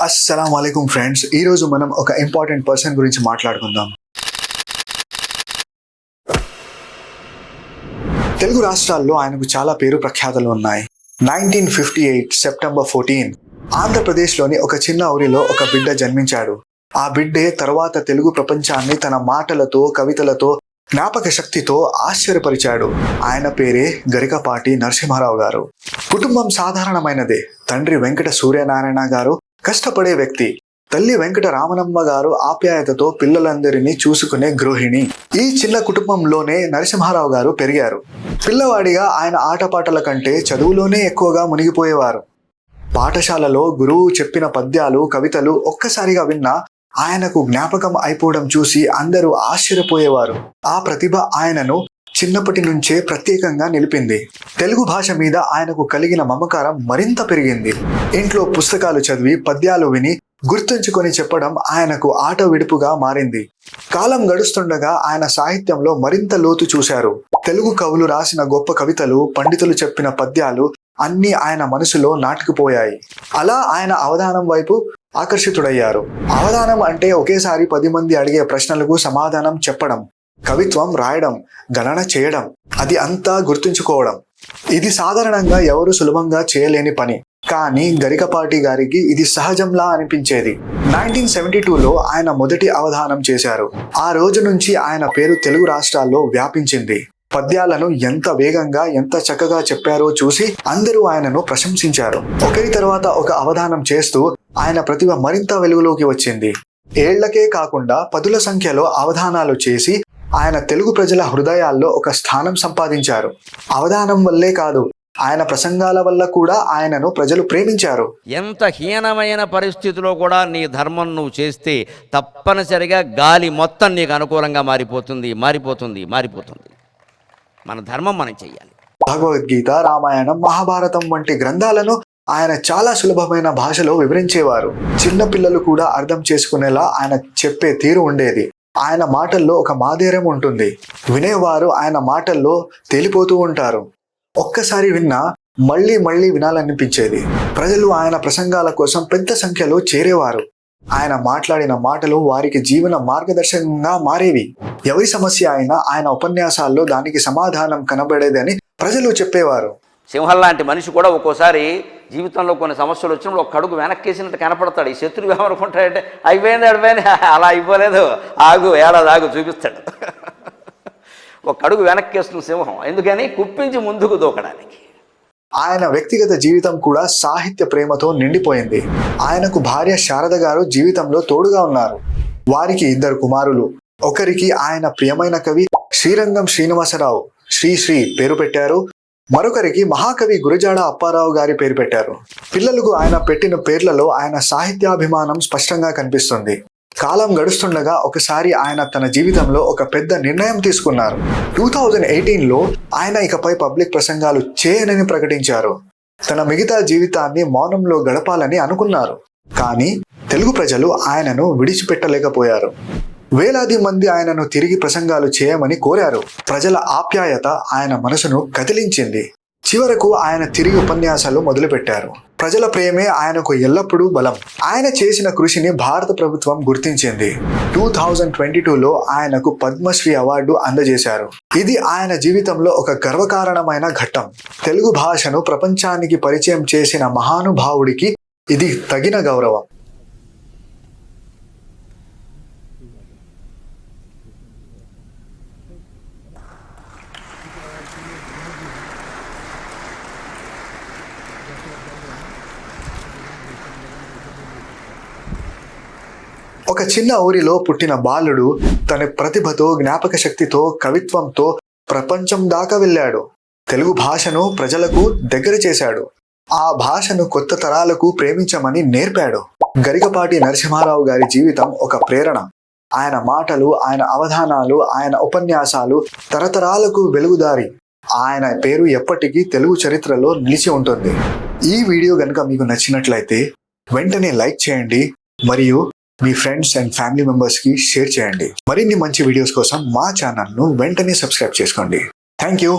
అస్సలం వాలేకుమ్ ఫ్రెండ్స్ ఈ రోజు మనం ఒక ఇంపార్టెంట్ పర్సన్ గురించి మాట్లాడుకుందాం. తెలుగు రాష్ట్రాల్లో ఆయనకు చాలా పేరు ప్రఖ్యాతలు ఉన్నాయి. Nineteen fifty eight September fourteen ఆంధ్రప్రదేశ్లోని ఒక చిన్న ఊరిలో ఒక బిడ్డ జన్మించాడు. ఆ బిడ్డే తర్వాత తెలుగు ప్రపంచాన్ని తన మాటలతో కవితలతో జ్ఞాపక శక్తితో ఆశ్చర్యపరిచాడు. ఆయన పేరే గరికపాటి నరసింహారావు గారు. కుటుంబం సాధారణమైనదే. తండ్రి వెంకట సూర్యనారాయణ గారు కష్టపడే వ్యక్తి. తల్లి వెంకట రామనమ్మ గారు ఆప్యాయతతో పిల్లలందరినీ చూసుకునే గృహిణి. ఈ చిన్న కుటుంబంలోనే నరసింహారావు గారు పెరిగారు. పిల్లవాడిగా ఆయన ఆటపాటల కంటే చదువులోనే ఎక్కువగా మునిగిపోయేవారు. పాఠశాలలో గురువు చెప్పిన పద్యాలు కవితలు ఒక్కసారిగా విన్నా ఆయనకు జ్ఞాపకం అయిపోవడం చూసి అందరూ ఆశ్చర్యపోయేవారు. ఆ ప్రతిభ ఆయనను చిన్నప్పటి నుంచే ప్రత్యేకంగా నిలిపింది. తెలుగు భాష మీద ఆయనకు కలిగిన మమకారం మరింత పెరిగింది. ఇంట్లో పుస్తకాలు చదివి పద్యాలు విని గుర్తుంచుకొని చెప్పడం ఆయనకు ఆట విడుపుగా మారింది. కాలం గడుస్తుండగా ఆయన సాహిత్యంలో మరింత లోతు చూశారు. తెలుగు కవులు రాసిన గొప్ప కవితలు పండితులు చెప్పిన పద్యాలు అన్నీ ఆయన మనసులో నాటుకుపోయాయి. అలా ఆయన అవధానం వైపు ఆకర్షితుడయ్యారు. అవధానం అంటే ఒకేసారి పది మంది అడిగే ప్రశ్నలకు సమాధానం చెప్పడం. కవిత్వం రాయడం గణన చేయడం అది అంతా గుర్తుంచుకోవడం. ఇది సాధారణంగా ఎవరు సులభంగా చేయలేని పని. కానీ గరికపాటి గారికి ఇది సహజంలా అనిపించేది. నైన్టీన్ సెవెంటీ టూలో ఆయన మొదటి అవధానం చేశారు. ఆ రోజు నుంచి ఆయన పేరు తెలుగు రాష్ట్రాల్లో వ్యాపించింది. పద్యాలను ఎంత వేగంగా ఎంత చక్కగా చెప్పారో చూసి అందరూ ఆయనను ప్రశంసించారు. ఒకరి తర్వాత ఒక అవధానం చేస్తూ ఆయన ప్రతిభ మరింత వెలుగులోకి వచ్చింది. ఏళ్ళకే కాకుండా పదుల సంఖ్యలో అవధానాలు చేసి ఆయన తెలుగు ప్రజల హృదయాల్లో ఒక స్థానం సంపాదించారు. అవధానం వల్లే కాదు ఆయన ప్రసంగాల వల్ల కూడా ఆయనను ప్రజలు ప్రేమించారు. ఎంత హీనమైన పరిస్థితిలో కూడా నీ ధర్మం నువ్వు చేస్తే తప్పనిసరిగా గాలి మొత్తం నీకు అనుకూలంగా మారిపోతుంది మారిపోతుంది మారిపోతుంది. మన ధర్మం మనం చెయ్యాలి. భగవద్గీత రామాయణం మహాభారతం వంటి గ్రంథాలను ఆయన చాలా సులభమైన భాషలో వివరించేవారు. చిన్న పిల్లలు కూడా అర్థం చేసుకునేలా ఆయన చెప్పే తీరు ఉండేది. ఆయన మాటల్లో ఒక మాధుర్యం ఉంటుంది. వినేవారు ఆయన మాటల్లో తేలిపోతూ ఉంటారు. ఒక్కసారి విన్నా మళ్ళీ మళ్ళీ వినాలనిపించేది. ప్రజలు ఆయన ప్రసంగాల కోసం పెద్ద సంఖ్యలో చేరేవారు. ఆయన మాట్లాడిన మాటలు వారికి జీవన మార్గదర్శకంగా మారేవి. ఎవరి సమస్య అయినా ఆయన ఉపన్యాసాల్లో దానికి సమాధానం కనబడేదని ప్రజలు చెప్పేవారు. సింహం లాంటి మనిషి కూడా ఒక్కోసారి జీవితంలో కొన్ని సమస్యలు వచ్చినప్పుడు ఒక అడుగు వెనక్కేసినట్టు కనపడతాడు. ఈ శత్రువు ఏమనుకుంటాడంటే అయిపోయింది అడిపోయింది అలా అయిపోలేదు ఆగు ఏడాది ఆగు చూపిస్తాడు. ఒక అడుగు వెనక్కేస్తున్న సింహం. ఎందుకని? కుప్పించి ముందుకు దూకడానికి. ఆయన వ్యక్తిగత జీవితం కూడా సాహిత్య ప్రేమతో నిండిపోయింది. ఆయనకు భార్య శారద గారు జీవితంలో తోడుగా ఉన్నారు. వారికి ఇద్దరు కుమారులు. ఒకరికి ఆయన ప్రియమైన కవి శ్రీరంగం శ్రీనివాసరావు. శ్రీశ్రీ పేరు పెట్టారు. మరొకరికి మహాకవి గురజాడ అప్పారావు గారి పేరు పెట్టారు. పిల్లలకు ఆయన పెట్టిన పేర్లలో ఆయన సాహిత్యాభిమానం స్పష్టంగా కనిపిస్తుంది. కాలం గడుస్తుండగా ఒకసారి ఆయన తన జీవితంలో ఒక పెద్ద నిర్ణయం తీసుకున్నారు. టూ థౌజండ్ ఎయిటీన్లో ఆయన ఇకపై పబ్లిక్ ప్రసంగాలు చేయనని ప్రకటించారు. తన మిగతా జీవితాన్ని మౌనంలో గడపాలని అనుకున్నారు. కానీ తెలుగు ప్రజలు ఆయనను విడిచిపెట్టలేకపోయారు. వేలాది మంది ఆయనను తిరిగి ప్రసంగాలు చేయమని కోరారు. ప్రజల ఆప్యాయత ఆయన మనసును కదిలించింది. చివరకు ఆయన తిరిగి ఉపన్యాసాలు మొదలుపెట్టారు. ప్రజల ప్రేమే ఆయనకు ఎల్లప్పుడూ బలం. ఆయన చేసిన కృషిని భారత ప్రభుత్వం గుర్తించింది. టూ థౌజండ్ ట్వంటీ టూలో ఆయనకు పద్మశ్రీ అవార్డు అందజేశారు. ఇది ఆయన జీవితంలో ఒక గర్వకారణమైన ఘట్టం. తెలుగు భాషను ప్రపంచానికి పరిచయం చేసిన మహానుభావుడికి ఇది తగిన గౌరవం. ఒక చిన్న ఊరిలో పుట్టిన బాలుడు తన ప్రతిభతో జ్ఞాపక శక్తితో కవిత్వంతో ప్రపంచం దాకా వెళ్ళాడు. తెలుగు భాషను ప్రజలకు దగ్గర చేశాడు. ఆ భాషను కొత్త తరాలకు ప్రేమించమని నేర్పాడు. గరికపాటి నరసింహారావు గారి జీవితం ఒక ప్రేరణ. ఆయన మాటలు ఆయన అవధానాలు ఆయన ఉపన్యాసాలు తరతరాలకు వెలుగుదారి. ఆయన పేరు ఎప్పటికీ తెలుగు చరిత్రలో నిలిచి ఉంటుంది. ఈ వీడియో కనుక మీకు నచ్చినట్లయితే వెంటనే లైక్ చేయండి. మరియు మీ ఫ్రెండ్స్ అండ్ ఫ్యామిలీ మెంబర్స్కి షేర్ చేయండి. మరిన్ని మంచి వీడియోస్ కోసం మా ఛానల్ను వెంటనే సబ్స్క్రైబ్ చేసుకోండి. Thank you